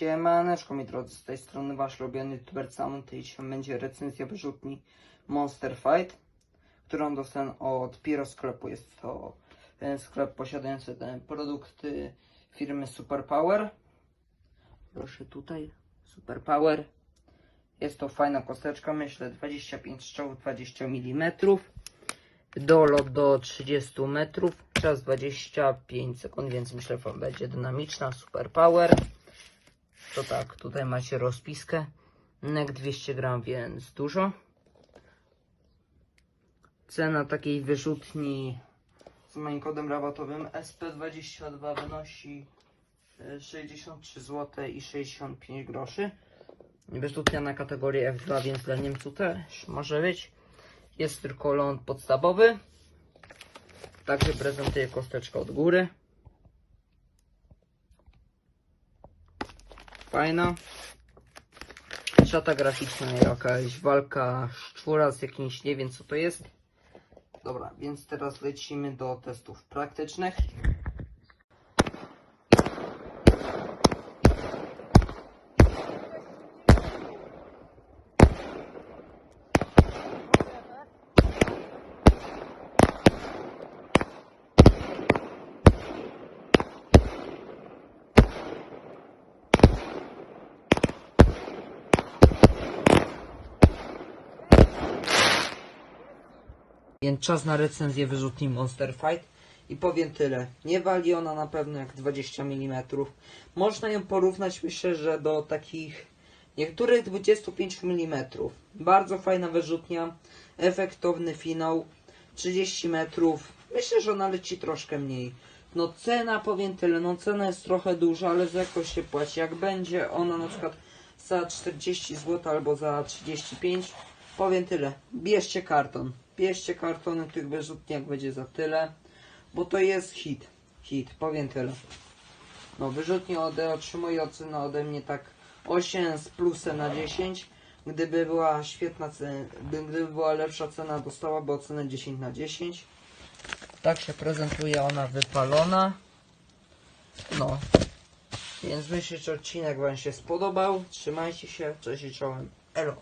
Siemaneczko mi drodzy, z tej strony wasz ulubiony youtuber Samon, i dzisiaj będzie recenzja wyrzutni Monster Fight, którą dostałem od Piro sklepu. Jest to ten sklep posiadający produkty firmy Superpower. Proszę tutaj, Superpower. Jest to fajna kosteczka, myślę 25 strzałów, 20 mm. Dolot do 30 metrów, czas 25 sekund, więc myślę, że będzie dynamiczna, Superpower. To tak, tutaj macie rozpiskę. NEC 200 gram, więc dużo. Cena takiej wyrzutni z moim kodem rabatowym SP22 wynosi e, 63 zł i 65 groszy. Wyrzutnia na kategorię F2, więc dla Niemców też może być. Jest tylko ląd podstawowy. Także prezentuję kosteczkę od góry. Fajna. Szata graficzna, jakaś walka szczura z jakimś, nie wiem co to jest. Dobra, więc teraz lecimy do testów praktycznych. Więc czas na recenzję wyrzutni Monster Fight. I powiem tyle. Nie wali ona na pewno jak 20 mm. Można ją porównać myślę, że do takich niektórych 25 mm. Bardzo fajna wyrzutnia. Efektowny finał. 30 metrów. Myślę, że ona leci troszkę mniej. No cena powiem tyle. No cena jest trochę duża, ale za jakoś się płaci. Jak będzie ona na przykład za 40 zł albo za 35 Powiem tyle. Bierzcie karton. Bierzcie kartony tych wyrzutni, jak będzie za tyle. Bo to jest hit. Hit. Powiem tyle. No, wyrzutnie ode otrzymuje ocenę ode mnie tak 8 z plusem na 10. Gdyby była świetna cena, gdyby była lepsza cena, dostałaby ocenę 10 na 10. Tak się prezentuje ona wypalona. No. Więc myślę, że odcinek Wam się spodobał. Trzymajcie się. Cześć i czołem. Elo.